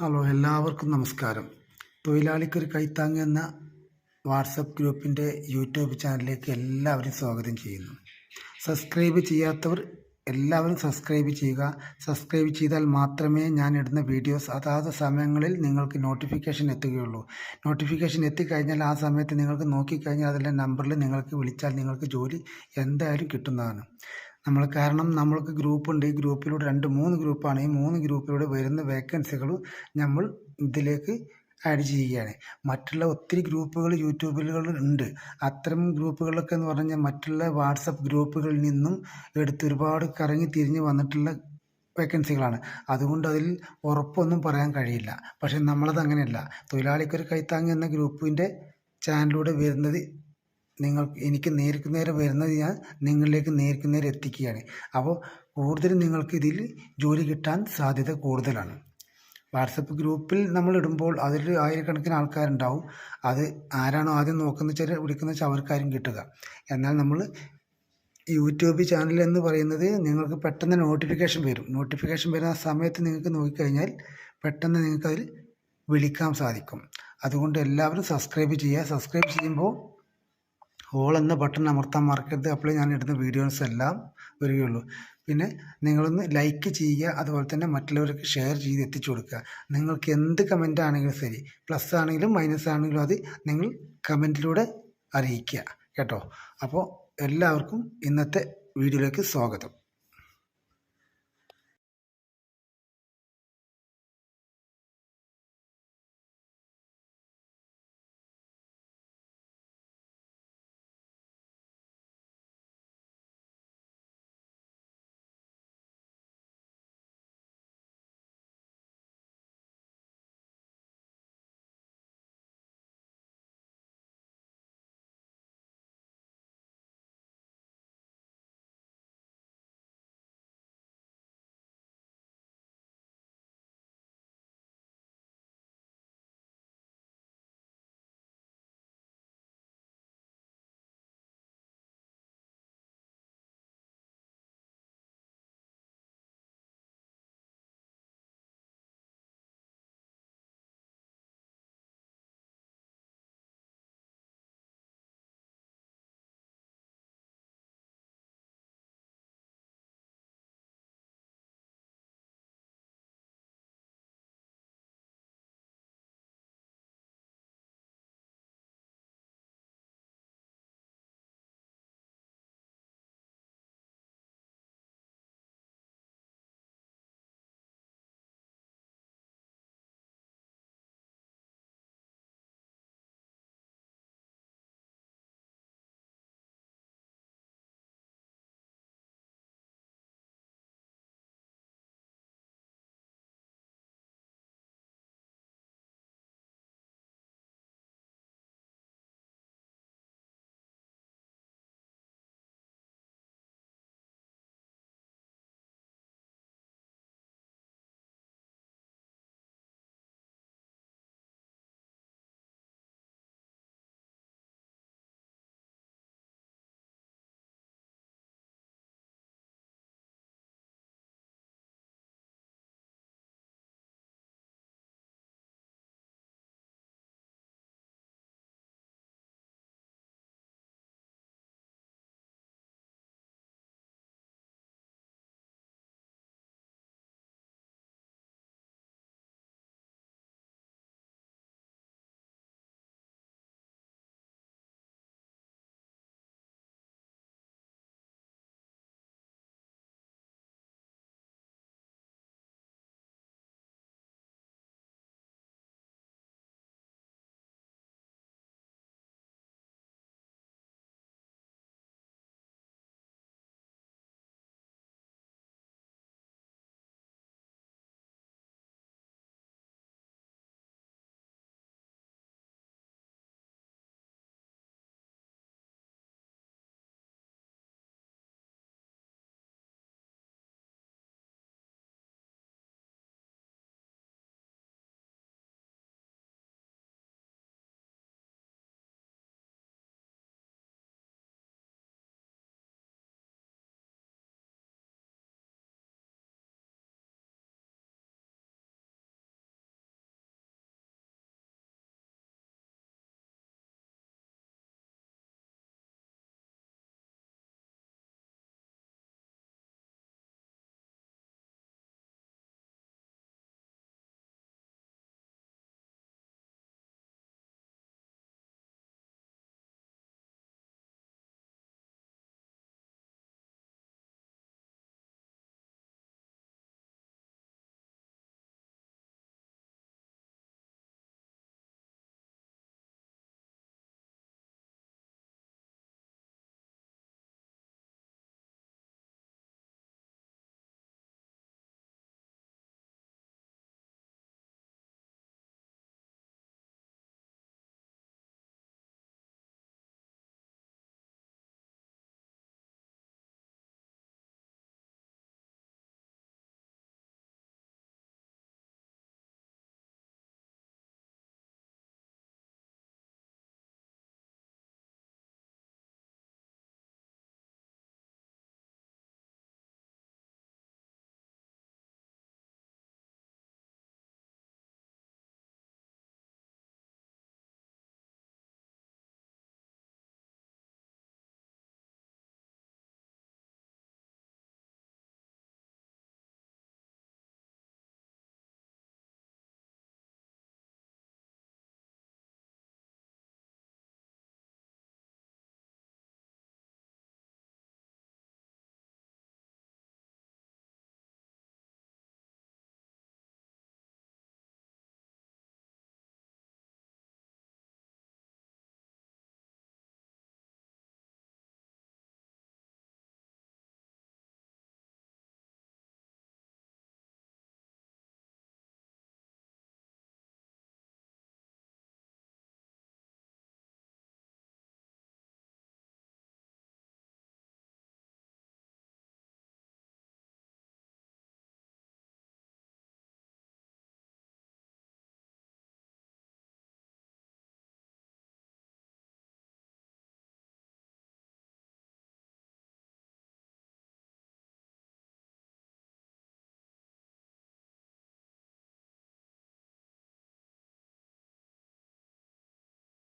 Hello എല്ലാവർക്കും നമസ്കാരം. തൊഴിലാളിക്കൊരു കൈത്താങ് എന്ന വാട്സപ്പ് ഗ്രൂപ്പിന്റെ യൂട്യൂബ് ചാനലിലേക്ക് എല്ലാവരും സ്വാഗതം ചെയ്യുന്നു. സബ്സ്ക്രൈബ് ചെയ്യാത്തവർ എല്ലാവരും സബ്സ്ക്രൈബ് ചെയ്യുക. സബ്സ്ക്രൈബ് ചെയ്താൽ മാത്രമേ ഞാൻ ഇടുന്ന വീഡിയോസ് അതാത് സമയങ്ങളിൽ നിങ്ങൾക്ക് നോട്ടിഫിക്കേഷൻ എത്തുകയുള്ളൂ. നോട്ടിഫിക്കേഷൻ എത്തിക്കഴിഞ്ഞാൽ ആ സമയത്ത് നിങ്ങൾക്ക് നോക്കിക്കഴിഞ്ഞാൽ അതിലെ നമ്പറിൽ നിങ്ങൾക്ക് വിളിച്ചാൽ നിങ്ങൾക്ക് ജോലി എന്തായാലും കിട്ടുന്നതാണ്. നമ്മൾ കാരണം നമ്മൾക്ക് ഗ്രൂപ്പുണ്ട് ഈ ഗ്രൂപ്പിലൂടെ രണ്ട് മൂന്ന് ഗ്രൂപ്പാണ് ഈ മൂന്ന് ഗ്രൂപ്പിലൂടെ വരുന്ന വേക്കൻസികൾ നമ്മൾ ഇതിലേക്ക് ആഡ് ചെയ്യുകയാണ്. മറ്റുള്ള ഒത്തിരി ഗ്രൂപ്പുകൾ യൂട്യൂബുകൾ ഉണ്ട്. അത്തരം ഗ്രൂപ്പുകളൊക്കെ എന്ന് പറഞ്ഞാൽ മറ്റുള്ള വാട്സപ്പ് ഗ്രൂപ്പുകളിൽ നിന്നും എടുത്ത് ഒരുപാട് കറങ്ങി തിരിഞ്ഞ് വന്നിട്ടുള്ള വേക്കൻസികളാണ് അതുകൊണ്ട് അതിൽ ഉറപ്പൊന്നും പറയാൻ കഴിയില്ല. പക്ഷേ നമ്മളത് അങ്ങനെയല്ല. തൊഴിലാളിക്കൊരു കൈത്താങ് എന്ന ഗ്രൂപ്പിന്റെ ചാനലിലൂടെ വരുന്നത് നിങ്ങൾ എനിക്ക് നേർക്ക് നേരെ വരുന്നത് ഞാൻ നിങ്ങളിലേക്ക് നേർക്ക് നേരെ എത്തിക്കുകയാണ്. അപ്പോൾ കൂടുതലും നിങ്ങൾക്ക് ഇതിൽ ജോലി കിട്ടാൻ സാധ്യത കൂടുതലാണ്. വാട്സപ്പ് ഗ്രൂപ്പിൽ നമ്മൾ ഇടുമ്പോൾ അതിൽ ആയിരക്കണക്കിന് ആൾക്കാരുണ്ടാവും. അത് ആരാണോ ആദ്യം നോക്കുന്ന ചില വിളിക്കുന്ന വെച്ചാൽ അവർക്കാരും കിട്ടുക. എന്നാൽ നമ്മൾ യൂട്യൂബ് ചാനൽ എന്ന് പറയുന്നത് നിങ്ങൾക്ക് പെട്ടെന്ന് നോട്ടിഫിക്കേഷൻ വരും. നോട്ടിഫിക്കേഷൻ വരുന്ന സമയത്ത് നിങ്ങൾക്ക് നോക്കിക്കഴിഞ്ഞാൽ പെട്ടെന്ന് നിങ്ങൾക്ക് അതിൽ വിളിക്കാൻ സാധിക്കും. അതുകൊണ്ട് എല്ലാവരും സബ്സ്ക്രൈബ് ചെയ്യുക. സബ്സ്ക്രൈബ് ചെയ്യുമ്പോൾ ഓൾ എന്ന ബട്ടൺ അമർത്താൻ മറക്കരുത്. അപ്പോൾ ഞാൻ ഇടുന്ന വീഡിയോസ് എല്ലാം വരികയുള്ളൂ. പിന്നെ നിങ്ങളൊന്ന് ലൈക്ക് ചെയ്യുക. അതുപോലെ തന്നെ മറ്റുള്ളവർക്ക് ഷെയർ ചെയ്ത് എത്തിച്ചു കൊടുക്കുക. നിങ്ങൾക്ക് എന്ത് കമന്റ് ആണെങ്കിലും ശരി. പ്ലസ് ആണെങ്കിലും മൈനസ് ആണെങ്കിലും അത് നിങ്ങൾ കമന്റിലൂടെ അറിയിക്കുക. കേട്ടോ? അപ്പോൾ എല്ലാവർക്കും ഇന്നത്തെ വീഡിയോയിലേക്ക് സ്വാഗതം.